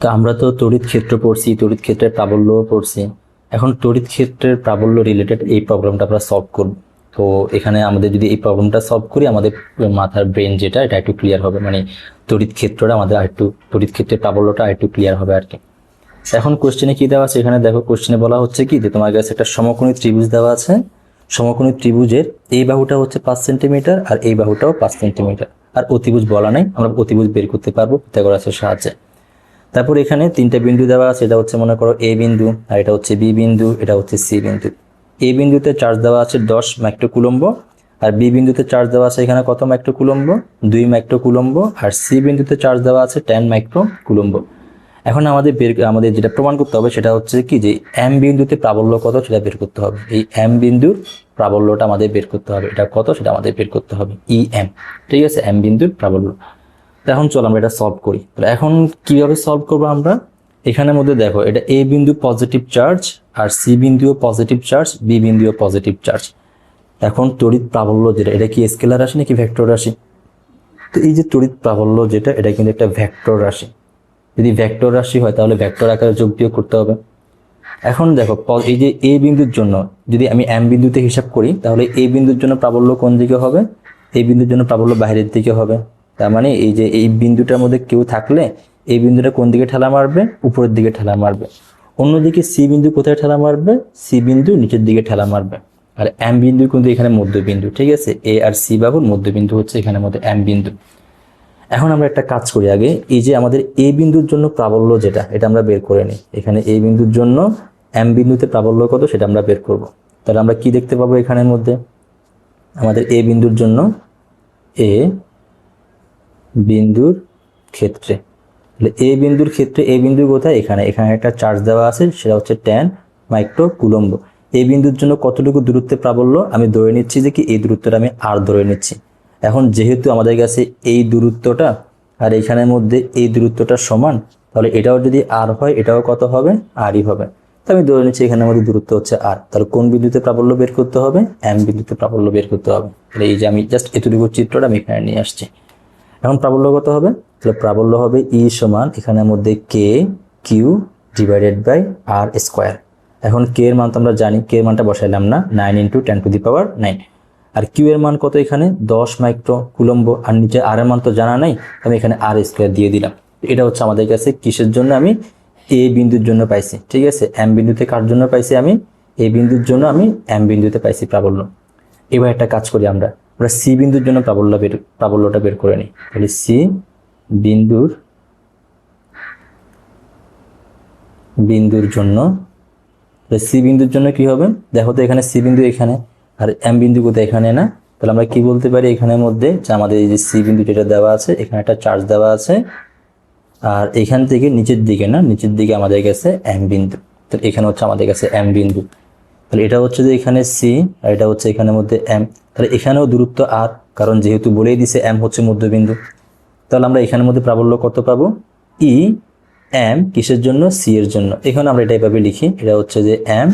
তো আমরা তো তড়িৎ ক্ষেত্র পড়ছি, তড়িৎ ক্ষেত্রের প্রাবল্যও পড়ছি। এখন তড়িৎ ক্ষেত্রের প্রাবল্য রিলেটেড এই প্রবলেমটা আমরা সলভ করব। তো এখানে আমাদের যদি এই প্রবলেমটা সলভ করি, আমাদের মাথার ব্রেন যেটা, এটা একটু ক্লিয়ার হবে। মানে তড়িৎ ক্ষেত্রটা আমাদের আরেকটু, তড়িৎ ক্ষেত্রের প্রাবল্যটা আরেকটু ক্লিয়ার হবে আর কি। এখন কোশ্চেনে কি দেওয়া আছে? এখানে দেখো কোশ্চেনে বলা হচ্ছে কি, যে তোমার কাছে একটা সমকোণী ত্রিভুজ দেওয়া আছে। সমকোণী ত্রিভুজের এই বাহুটা হচ্ছে পাঁচ সেন্টিমিটার আর এই বাহুটাও পাঁচ সেন্টিমিটার আর অতিভুজ বলা নাই, আমরা অতিভুজ বের করতে পারব পিথাগোরাসের সাহায্যে। তারপর এখানে তিনটা বিন্দু দেওয়া আছে, এটা হচ্ছে মনে করো এ বিন্দু, আর এটা হচ্ছে বি বিন্দু, এটা হচ্ছে সি বিন্দু। এ বিন্দুতে চার্জ দেওয়া আছে দশ মাইক্রোকুলম্ব আর বি বিন্দুতে চার্জ দেওয়া আছে এখানে কত মাইক্রোকুলম্ব দুই মাইক্রোকুলম্ব আর সি বিন্দুতে চার্জ দেওয়া আছে টেন মাইক্রোকুলম্ব এখন আমাদের বের, আমাদের যেটা প্রমাণ করতে হবে সেটা হচ্ছে কি যে এম বিন্দুতে প্রাবল্য কত সেটা বের করতে হবে। এই এম বিন্দুর প্রাবল্যটা আমাদের বের করতে হবে। এটা কত সেটা আমাদের বের করতে হবে। ই এম ঠিক আছে? এম বিন্দুর প্রাবল্য। তো এখন চল আমরা এটা সলভ করি। তাহলে এখন কীভাবে সলভ করব আমরা? এখানের মধ্যে দেখো, এটা এ বিন্দু পজিটিভ চার্জ আর সি বিন্দুও পজিটিভ চার্জ বি বিন্দুও পজিটিভ চার্জ এখন তড়িৎ প্রাবল্য যেটা, এটা কি স্কেলার রাশি নাকি ভেক্টর রাশি? তো এই যে তড়িৎ প্রাবল্য যেটা, এটা কিন্তু একটা ভেক্টর রাশি। যদি ভেক্টর রাশি হয় তাহলে ভেক্টর আকারে যোগ বিয়োগ করতে হবে। এখন দেখো এই যে এ বিন্দুর জন্য, যদি আমি এম বিন্দুতে হিসাব করি, তাহলে এ বিন্দুর জন্য প্রাবল্য কোন দিকে হবে? এই বিন্দুর জন্য প্রাবল্য বাইরের দিকে হবে। তার মানে এই যে এই বিন্দুটার মধ্যে কেউ থাকলে এই বিন্দুটা কোন দিকে ঠেলা মারবে? উপরের দিকে ঠেলা মারবে। অন্যদিকে সি বিন্দু কোথায় ঠেলা মারবে? সি বিন্দু নিচের দিকে ঠেলা মারবে। আর এম বিন্দু কিন্তু এখানে মধ্যবিন্দু, ঠিক আছে? এ আর সি বাহুর মধ্যবিন্দু হচ্ছে এখানে মধ্যে এম বিন্দু। এখন আমরা একটা কাজ করি আগে, এই যে আমাদের এ বিন্দুর জন্য প্রাবল্য যেটা, এটা আমরা বের করে নিই। এখানে এ বিন্দুর জন্য এম বিন্দুতে প্রাবল্য কত, সেটা আমরা বের করব। তাহলে আমরা কি দেখতে পাবো এখানের মধ্যে? আমাদের এ বিন্দুর জন্য এ বিন্দুর ক্ষেত্রে। তাহলে এ বিন্দুর ক্ষেত্রে এ বিন্দু কোথায়? এখানে। এখানে একটা চার্জ দেওয়া আছে, সেটা হচ্ছে টেন মাইক্রো কুলম্ব এই বিন্দুর জন্য কতটুকু দূরত্বে প্রাবল্য? আমি ধরে নিচ্ছি যে কি? এই দূরত্বটা আমি আর ধরে নিচ্ছি। এখন যেহেতু আমাদের কাছে এই দূরত্বটা আর এখানের মধ্যে এই দূরত্বটা সমান, তাহলে এটাও যদি আর হয়, এটাও কত হবে? আরই হবে। তো আমি ধরে নিচ্ছি এখানের মধ্যে দূরত্ব হচ্ছে আর তাহলে কোন বিন্দুতে প্রাবল্য বের করতে হবে? এম বিন্দুতে প্রাবল্য বের করতে হবে। তাহলে এই যে আমি জাস্ট এতটুকু চিত্রটা আমি এখানে নিয়ে আসছি। এখন প্রাবল্য কত হবে? তাহলে প্রাবল্য হবে ই সমান এখানের মধ্যে K Q divided by R square এখন কে এর মান তো আমরা জানি কে এর মানটা বসাইলাম না nine into ten to the power nine R Q এর মান কত এখানে? দশ মাইক্রো কুলম্ব। আর নিচে আর এর মান তো জানা নাই, আমি এখানে আর স্কোয়ার দিয়ে দিলাম। এটা হচ্ছে আমাদের কাছে কিসের জন্য আমি এ বিন্দুর জন্য পাইছি, ঠিক আছে? এম বিন্দুতে কার জন্য পাইছি আমি? এ বিন্দুর জন্য আমি এম বিন্দুতে পাইছি প্রাবল্য। এবার একটা কাজ করি আমরা। আমরা সি বিন্দুর জন্য প্রাবল্য বের প্রাবল্যটা বের করে নিই। তাহলে সি বিন্দুর বিন্দুর জন্য সি বিন্দুর জন্য কি হবে? দেখো তো এখানে সি বিন্দু এখানে, আর এম বিন্দু কোথায়? এখানে না? তাহলে আমরা কি বলতে পারি এখানের মধ্যে? যে আমাদের এই যে সি বিন্দু যেটা দেওয়া আছে, এখানে একটা চার্জ দেওয়া আছে, আর এখান থেকে নিচের দিকে না, নিচের দিকে আমাদের কাছে এম বিন্দু। তাহলে এখানে হচ্ছে আমাদের কাছে এম বিন্দু। তাহলে এটা হচ্ছে যে এখানে সি আর এটা হচ্ছে এখানের মধ্যে এম তাহলে এখানেও দূরত্ব আর, কারণ যেহেতু বলেই দিছে এম হচ্ছে মধ্যবিন্দু। তাহলে আমরা এখানের মধ্যে প্রাবল্য কত পাবো? ই এম কিসের জন্য? সি এর জন্য। এখানে আমরা এটা এভাবে লিখি, এটা হচ্ছে যে এম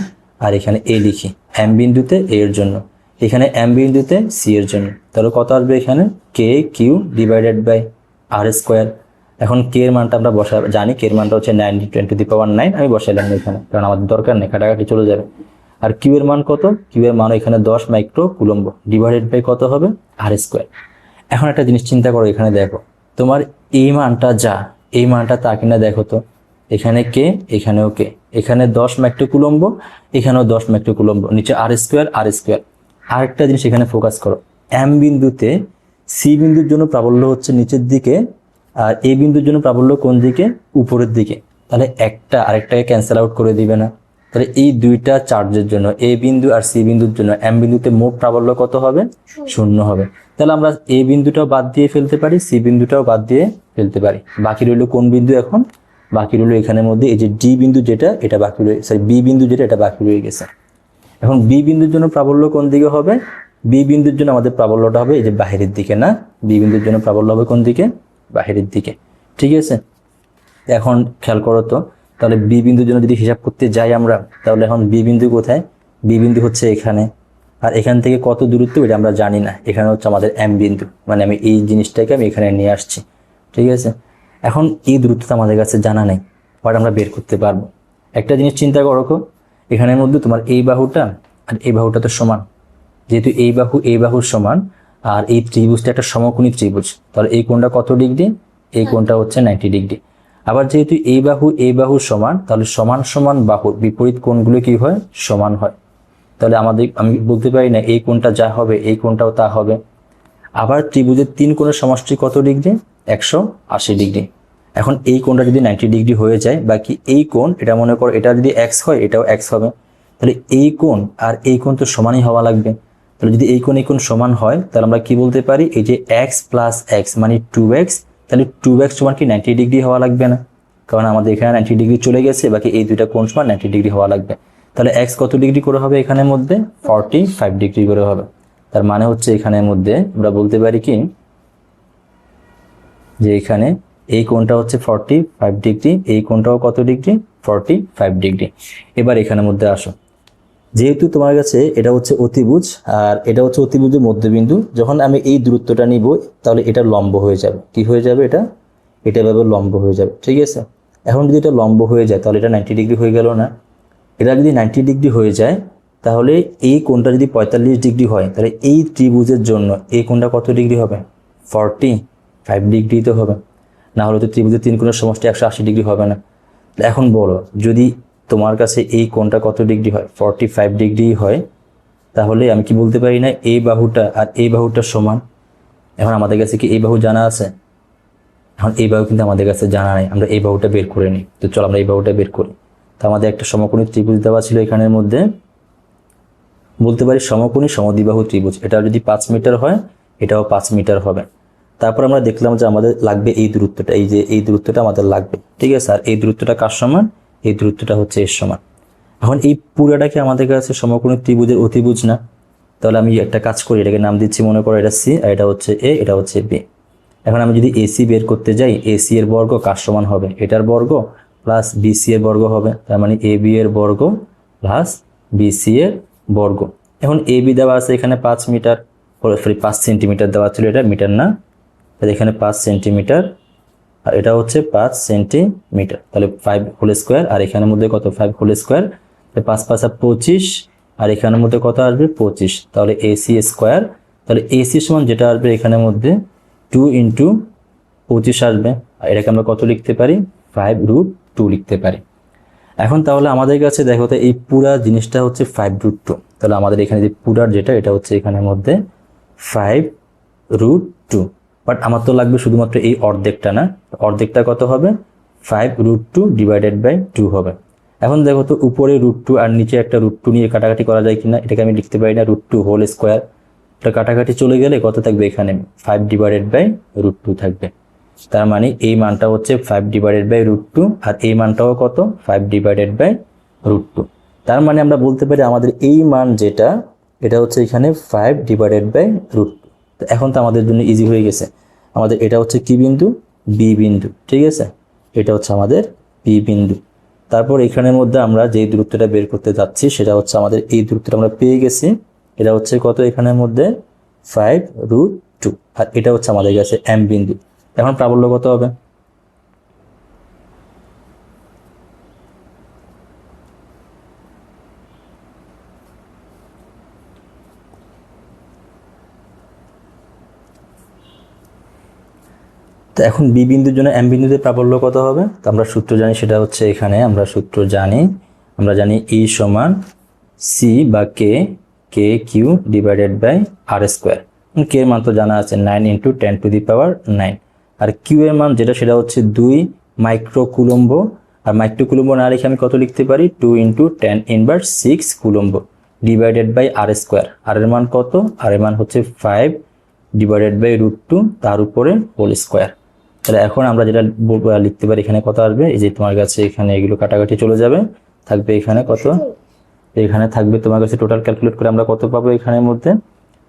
আর এখানে এ লিখি। এম বিন্দুতে এ এর জন্য। এখানে এম বিন্দুতে সি এর জন্য। তাহলে কত আসবে এখানে? K Q divided by R square এখন কে এর মানটা আমরা বসা, জানি কে এর মানটা হচ্ছে nine twenty the power nine আমি বসাইলাম এখানে, কারণ আমাদের দরকার নেই কাটাকাটি চলে যাবে। আর কিউ এর মান কত? কিউ এর মান এখানে দশ মাইক্রো কুলম্ব ডিভাইডেড বাই কত হবে? আর স্কোয়ার এখন একটা জিনিস চিন্তা করো এখানে দেখো। তোমার এই মানটা যা, এই মানটা তা কিনা দেখো তো। এখানে কে, এখানেও কে। এখানে দশ মাইক্রো কুলম্ব, এখানেও দশ মাইক্রো কুলম্ব। নিচে আর স্কোয়ার আর স্কোয়ার আরেকটা জিনিস এখানে ফোকাস করো। এম বিন্দুতে সি বিন্দুর জন্য প্রাবল্য হচ্ছে নিচের দিকে আর এ বিন্দুর জন্য প্রাবল্য কোন দিকে? উপরের দিকে। তাহলে একটা আরেকটাকে ক্যান্সেল আউট করে দিবে না। তাহলে এই দুইটা চার্জের জন্য এ বিন্দু আর সি বিন্দুর জন্য এম বিন্দুতে মোট প্রাবল্য কত হবে? শূন্য। হবে। তাহলে আমরা এ বিন্দুটাও বাদ দিয়ে ফেলতে পারি সি বিন্দুটাও বাদ দিয়ে ফেলতে পারি। বাকি রইল কোন বিন্দু এখন? বাকি রইল এখানের মধ্যে এই যে ডি বিন্দু যেটা এটা বাকি রয়ে সরি বি বিন্দু যেটা এটা বাকি রয়ে গেছে। এখন বি বিন্দুর জন্য প্রাবল্য কোন দিকে হবে? বি বিন্দুর জন্য আমাদের প্রাবল্যটা হবে এই যে বাহিরের দিকে না? বি বিন্দুর জন্য প্রাবল্য হবে কোন দিকে? বাহিরের দিকে। ঠিক আছে? এখন খেয়াল করো তো তাহলে বি বিন্দুর জন্য যদি হিসাব করতে যাই আমরা তাহলে এখন বি বিন্দু কোথায়? বি বিন্দু হচ্ছে এখানে। আর এখান থেকে কত দূরত্ব এটা আমরা জানি না। এখানে হচ্ছে আমাদের এম বিন্দু। মানে আমি এই জিনিসটাকে আমি এখানে নিয়ে আসছি। ঠিক আছে? এখন এই দূরত্বটা আমাদের কাছে জানা নেই। বাট আমরা বের করতে পারব। একটা জিনিস চিন্তা করো তো, এখানের মধ্যে তোমার এই বাহুটা আর এই বাহুটা তো সমান। যেহেতু এই বাহু এই বাহুর সমান আর এই ত্রিভুজটা একটা সমকোণী ত্রিভুজ। তাহলে এই কোণটা কত ডিগ্রি? এই কোণটা হচ্ছে নাইনটি ডিগ্রি। আবার যেহেতু এই বাহু এই বাহু সমান, তাহলে সমান সমান বাহুর বিপরীত কোণগুলো কি হয়? সমান হয়। তাহলে আমাদের, আমি বলতে পারি না এই কোণটা যা হবে, এই কোণটাও তা হবে। আবার ত্রিভুজের তিন কোণের সমষ্টি কত ডিগ্রি? একশো আশি ডিগ্রি। এখন এই কোণটা যদি নাইনটি ডিগ্রি হয়ে যায়, বাকি এই কোণ, এটা মনে করো, এটা যদি এক্স হয়, এটাও এক্স হবে। তাহলে এই কোণ আর এই কোণ তো সমানই হওয়া লাগবে। তাহলে যদি এই কোণ এই কোণ সমান হয়, তাহলে আমরা কি বলতে পারি? এই যে এক্স প্লাস এক্স মানে টু এক্স তাহলে টু এক্স সমান কি নাইনটি ডিগ্রি হওয়া লাগবে না? কারণ আমাদের এখানে নাইনটি ডিগ্রি চলে গেছে, বাকি এই দুইটা কোন সমান নাইনটি ডিগ্রি হওয়া লাগবে। তাহলে এক্স কত ডিগ্রি করে হবে এখানের মধ্যে? ফর্টি ফাইভ ডিগ্রি করে হবে। তার মানে হচ্ছে এখানের মধ্যে আমরা বলতে পারি কি? যে এখানে এই কোণটা হচ্ছে ফর্টি ফাইভ ডিগ্রি এই কোণটাও কত ডিগ্রি ফর্টি ফাইভ ডিগ্রি এবার এখানের মধ্যে আসো। যেহেতু তোমার কাছে এটা হচ্ছে অতিভুজ, আর এটা হচ্ছে অতিভুজের মধ্যবিন্দু, যখন আমি এই দূরত্বটা নিব, তাহলে এটা লম্ব হয়ে যাবে। কি হয়ে যাবে এটা? এটা এভাবে লম্ব হয়ে যাবে। ঠিক আছে? এখন যদি এটা লম্ব হয়ে যায়, তাহলে এটা নাইনটি ডিগ্রি হয়ে গেল না। এটা যদি নাইনটি ডিগ্রি হয়ে যায়, তাহলে এই কোণটা যদি পঁয়তাল্লিশ ডিগ্রি হয়, তাহলে এই ত্রিভুজের জন্য এই কোণটা কত ডিগ্রি হবে? ফর্টি ফাইভ ডিগ্রি তো হবে। না হলে তো ত্রিভুজের তিন কোণের সমষ্টি একশো আশি ডিগ্রি হবে না। এখন বলো, যদি তোমার কাছে এই কোণটা কত ডিগ্রি হয়? ফর্টি ফাইভ ডিগ্রি হয়। তাহলে আমি কি বলতে পারি না, এই বাহুটা আর এই বাহুটা সমান? এখন আমাদের কাছে কি এই বাহু জানা আছে? এখন এই বাহু কিন্তু আমাদের কাছে জানা নেই, আমরা এই বাহুটা বের করে নিই। তো চলো আমরা এই বাহুটা বের করি। তো আমাদের একটা সমকোণী ত্রিভুজ দেওয়া ছিল এখানের মধ্যে। বলতে পারি সমকোণী সমদ্বিবাহু ত্রিভুজ। এটা যদি পাঁচ মিটার হয়, এটাও পাঁচ মিটার হবে। তারপর আমরা দেখলাম যে আমাদের লাগবে এই দূরত্বটা, এই যে এই দূরত্বটা আমাদের লাগবে। ঠিক আছে? আর এই দূরত্বটা কার সমান? এই দূরত্বটা হচ্ছে এর সমান। এখন এই পুরাটা কি আমাদের কাছে সমকোণী ত্রিভুজের অতিভুজ না। তাহলে আমি একটা কাজ করি, এটাকে নাম দিচ্ছি মনে করো, এটা সি আর এটা হচ্ছে এ, এটা হচ্ছে বি। এখন আমি যদি এসি বের করতে যাই, এসি এর বর্গ কার সমান হবে? এটার বর্গ প্লাস বিসি এর বর্গ হবে। তার মানে এ বি এর বর্গ প্লাস বিসি এর বর্গ। এখন এ বি দেওয়া আছে এখানে পাঁচ মিটার, সরি, পাঁচ সেন্টিমিটার দেওয়া ছিল এটা, মিটার না। এখানে পাঁচ সেন্টিমিটার আর এটা হচ্ছে পাঁচ সেন্টিমিটার। তাহলে ফাইভ হোল স্কোয়ার আর এখানের মধ্যে কত? ফাইভ হোল স্কোয়ার পাঁচ পাঁচা পঁচিশ, আর এখানের মধ্যে কত আসবে? পঁচিশ। তাহলে এসি স্কোয়ার তাহলে এসি সমান যেটা আসবে এখানের মধ্যে টু ইন্টু পঁচিশ আসবে। আর এটাকে আমরা কত লিখতে পারি? ফাইভ রুট টু লিখতে পারি। এখন তাহলে আমাদের কাছে দেখো তো এই পুরা জিনিসটা হচ্ছে ফাইভ রুট টু তাহলে আমাদের এখানে যে পুরার যেটা, এটা হচ্ছে এখানের মধ্যে ফাইভ রুট টু বাট আমার তো লাগবে শুধুমাত্র এই অর্ধেকটা না। অর্ধেকটা কত হবে? Five root two divided by two হবে। এখন দেখো তো উপরে রুট টু আর নিচে একটা রুট টু নিয়ে কাটাকাটি করা যায় কিনা, এটাকে আমি লিখতে পারি না রুট টু হোল স্কোয়ার এটা কাটাকাটি চলে গেলে কত থাকবে এখানে? Five divided by root two থাকবে। তার মানে এই মানটা হচ্ছে five divided by root two আর এই মানটাও কত? Five divided by root two তার মানে আমরা বলতে পারি আমাদের এই মান যেটা, এটা হচ্ছে এখানে ফাইভ ডিভাইডেড বাই রুট তো এখন তো আমাদের জন্য ইজি হয়ে গেছে। আমাদের এটা হচ্ছে কি বিন্দু? বি বিন্দু, ঠিক আছে? এটা হচ্ছে আমাদের বি বিন্দু। তারপর এখানের মধ্যে আমরা যে দূরত্বটা বের করতে যাচ্ছি, সেটা হচ্ছে আমাদের এই দূরত্বটা আমরা পেয়ে গেছি। এটা হচ্ছে কত এখানের মধ্যে? ফাইভ রুট টু আর এটা হচ্ছে আমাদের কাছে এম বিন্দু। এখন প্রাবল্য কত হবে? তো এখন বি বিন্দুর জন্য এম বিন্দুতে প্রাবল্য কত হবে? তো আমরা সূত্র জানি সেটা হচ্ছে এখানে, আমরা সূত্র জানি, আমরা জানি ই সমান সি বা K K Q divided by R square K এর মান তো জানা আছে nine into ten to the power nine R Q এর মান যেটা, সেটা হচ্ছে দুই মাইক্রো কুলম্ব আর মাইক্রো কুলম্ব না লিখে আমি কত লিখতে পারি? Two into ten inverse six coulomb divided by R square R এর মান কত? আর এর মান হচ্ছে five divided by root two তার উপরে হোল স্কোয়ার তাহলে এখন আমরা যেটা লিখতে পারি এখানে কত আসবে? এই যে তোমার কাছে এখানে এগুলো কাটাকাটি চলে যাবে। থাকবে এখানে কত? এখানে থাকবে তোমার কাছে টোটাল ক্যালকুলেট করে আমরা কত পাবো এখানের মধ্যে?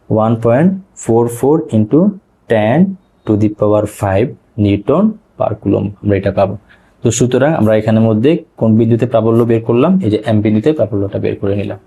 One point four four into ten to the power five newton per coulomb আমরা এটা পাবো। তো সুতরাং আমরা এখানের মধ্যে কোন বিন্দুতে প্রাবল্য বের করলাম? এই যে এম বিন্দুতে প্রাবল্যটা বের করে নিলাম।